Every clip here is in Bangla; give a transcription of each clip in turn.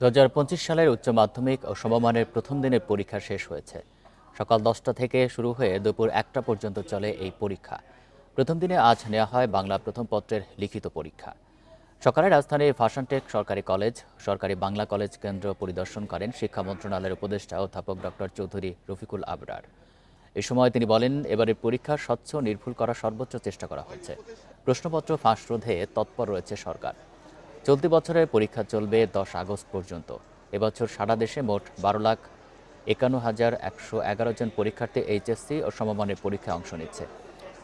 দু হাজার পঁচিশ সালের উচ্চ মাধ্যমিক ও সমমানের প্রথম দিনের পরীক্ষা শেষ হয়েছে। সকাল দশটা থেকে শুরু হয়ে দুপুর একটা পর্যন্ত চলে এই পরীক্ষা। প্রথম দিনে আজ নেওয়া হয় বাংলা প্রথম পত্রের লিখিত পরীক্ষা। সকালে রাজধানীর ফাশনটেক সরকারি কলেজ, সরকারি বাংলা কলেজ কেন্দ্র পরিদর্শন করেন শিক্ষা মন্ত্রণালয়ের উপদেষ্টা অধ্যাপক ডক্টর চৌধুরী রফিকুল আবরার। এ সময় তিনি বলেন, এবারের পরীক্ষা স্বচ্ছ নির্ভুল করার সর্বোচ্চ চেষ্টা করা হয়েছে। প্রশ্নপত্র ফাঁস রোধে তৎপর রয়েছে সরকার। চলতি বছরের পরীক্ষা চলবে দশ আগস্ট পর্যন্ত। এবছর সারা দেশে মোট বারো লাখ একান্ন হাজার একশো এগারো জন পরীক্ষার্থী এইচএসসি ও সমমানের পরীক্ষায় অংশ নিচ্ছে।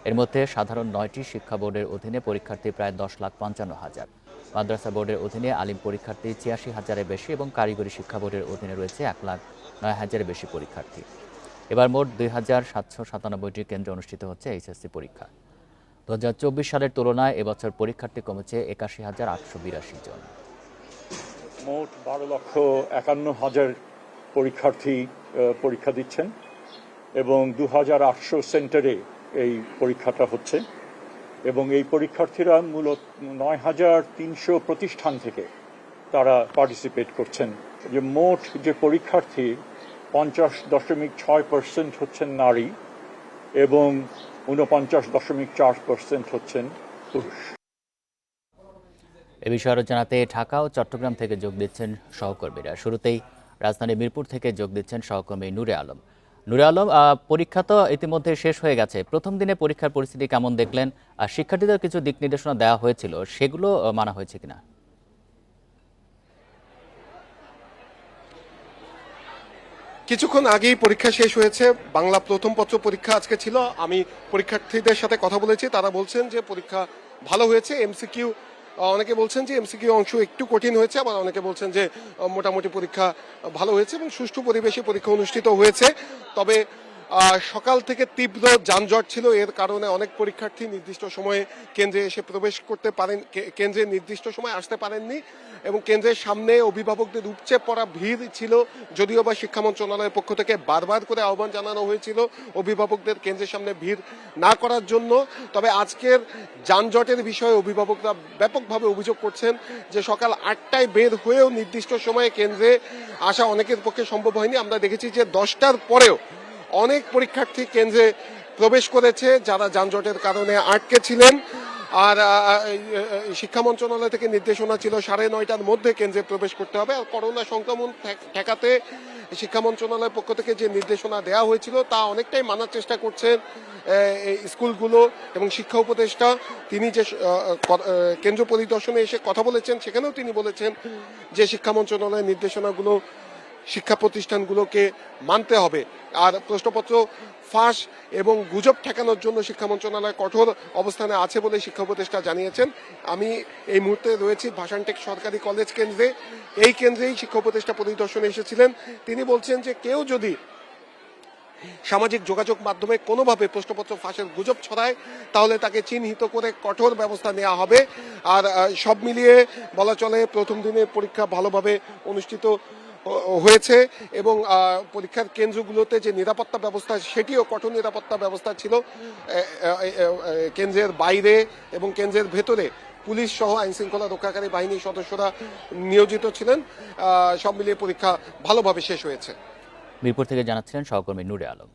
এর মধ্যে সাধারণ নয়টি শিক্ষা বোর্ডের অধীনে পরীক্ষার্থী প্রায় দশ লাখ পঞ্চান্ন হাজার। মাদ্রাসা বোর্ডের অধীনে আলিম পরীক্ষার্থী ছিয়াশি হাজারের বেশি এবং কারিগরি শিক্ষা বোর্ডের অধীনে রয়েছে এক লাখ নয় হাজারের বেশি পরীক্ষার্থী। এবার মোট দুই হাজার সাতশো সাতানব্বইটি কেন্দ্রে অনুষ্ঠিত হচ্ছে এইচএসসি পরীক্ষা। দু হাজার চব্বিশ সালের তুলনায় এবছর পরীক্ষার্থী কমেছে একাশি হাজার আটশো বিরাশি জন। মোট বারো লক্ষ একান্ন হাজার পরীক্ষার্থী পরীক্ষা দিচ্ছেন এবং দু হাজার আটশো সেন্টারে এই পরীক্ষাটা হচ্ছে এবং এই পরীক্ষার্থীরা মূলত নয় হাজার তিনশো প্রতিষ্ঠান থেকে তারা পার্টিসিপেট করছেন। যে মোট যে পরীক্ষার্থী, পঞ্চাশ দশমিক ছয় পার্সেন্ট হচ্ছেন নারী এবং ঊনপঞ্চাশ দশমিক চার পার্সেন্ট হচ্ছেন পুরুষ। এ বিষয়ে আরও জানাতে ঢাকা ও চট্টগ্রাম থেকে যোগ দিচ্ছেন সহকর্মীরা। শুরুতেই রাজধানী মিরপুর থেকে যোগ দিচ্ছেন সহকর্মী নূরে আলম। নূরে আলম পরীক্ষা তো ইতিমধ্যে শেষ হয়ে গেছে। প্রথম দিনে পরীক্ষার পরিস্থিতি কেমন দেখলেন? আর শিক্ষার্থীদের কিছু দিক নির্দেশনা দেওয়া হয়েছিল। সেগুলো মানা হয়েছে কিনা? কিছুক্ষণ আগেই পরীক্ষা শেষ হয়েছে। বাংলা প্রথম পত্র পরীক্ষা আজকে ছিল। আমি পরীক্ষার্থীদের সাথে কথা বলেছি। তারা বলছেন যে পরীক্ষা ভালো হয়েছে। এমসিকিউ অনেকে বলছেন যে এমসিকিউ অংশ একটু কঠিন হয়েছে। আবার অনেকে বলছেন যে মোটামুটি পরীক্ষা ভালো হয়েছে এবং সুষ্ঠু পরিবেশে পরীক্ষা অনুষ্ঠিত হয়েছে। তবে সকাল থেকে তীব্র যানজট ছিল। এর কারণে অনেক পরীক্ষার্থী নির্দিষ্ট সময়ে কেন্দ্রে এসে প্রবেশ করতে পারেন কেন্দ্রে নির্দিষ্ট সময় আসতে পারেননি এবং কেন্দ্রের সামনে অভিভাবকদের উপচে পড়া ভিড় ছিল। যদিও বা শিক্ষা মন্ত্রণালয়ের পক্ষ থেকে বারবার করে আহ্বান জানানো হয়েছিল অভিভাবকদের কেন্দ্রের সামনে ভিড় না করার জন্য। তবে আজকের যানজটের বিষয়ে অভিভাবকরা ব্যাপকভাবে অভিযোগ করছেন যে সকাল আটটায় বের হয়েও নির্দিষ্ট সময়ে কেন্দ্রে আসা অনেকের পক্ষে সম্ভব হয়নি। আমরা দেখেছি যে দশটার পরেও অনেক পরীক্ষার্থী কেন্দ্রে প্রবেশ করেছে যারা যানজটের কারণে আটকে ছিলেন। আর শিক্ষা মন্ত্রণালয় থেকে নির্দেশনা ছিল সাড়ে নয়টার মধ্যে কেন্দ্রে প্রবেশ করতে হবে। আর করোনা সংক্রমণ ঠেকাতে শিক্ষা মন্ত্রণালয়ের পক্ষ থেকে যে নির্দেশনা দেওয়া হয়েছিল, তা অনেকটাই মানার চেষ্টা করছেন স্কুলগুলো এবং শিক্ষা উপদেষ্টা। তিনি যে কেন্দ্র পরিদর্শনে এসে কথা বলেছেন, সেখানেও তিনি বলেছেন যে শিক্ষা মন্ত্রণালয়ের নির্দেশনাগুলো শিক্ষা প্রতিষ্ঠানগুলোকে মানতে হবে। আর প্রশ্নপত্র ফাঁস এবং গুজব ঠেকানোর জন্য শিক্ষা মন্ত্রণালয় কঠোর অবস্থানে আছে বলে শিক্ষা উপদেষ্টা জানিয়েছেন। আমি এই মুহূর্তে রয়েছি ভাষানটেক সরকারি কলেজ কেন্দ্রে। এই কেন্দ্রেই শিক্ষা উপদেষ্টা পরিদর্শনে এসেছিলেন। তিনি বলছেন যে কেউ যদি সামাজিক যোগাযোগ মাধ্যমে কোনোভাবে প্রশ্নপত্র ফাঁসের গুজব ছড়ায়, তাহলে তাকে চিহ্নিত করে কঠোর ব্যবস্থা নেওয়া হবে। আর সব মিলিয়ে বলা চলে প্রথম দিনের পরীক্ষা ভালোভাবে অনুষ্ঠিত হয়েছে এবং পরীক্ষার কেন্দ্রগুলোতে যে নিরাপত্তা ব্যবস্থা সেটিও কঠোর নিরাপত্তা ব্যবস্থা ছিল। কেন্দ্রের বাইরে এবং কেন্দ্রের ভেতরে পুলিশ সহ আইন শৃঙ্খলা রক্ষাকারী বাহিনীর সদস্যরা নিয়োজিত ছিলেন। সব মিলিয়ে পরীক্ষা ভালোভাবে শেষ হয়েছে। মিরপুর থেকে জানাচ্ছিলেন সহকর্মী নুরে আলম।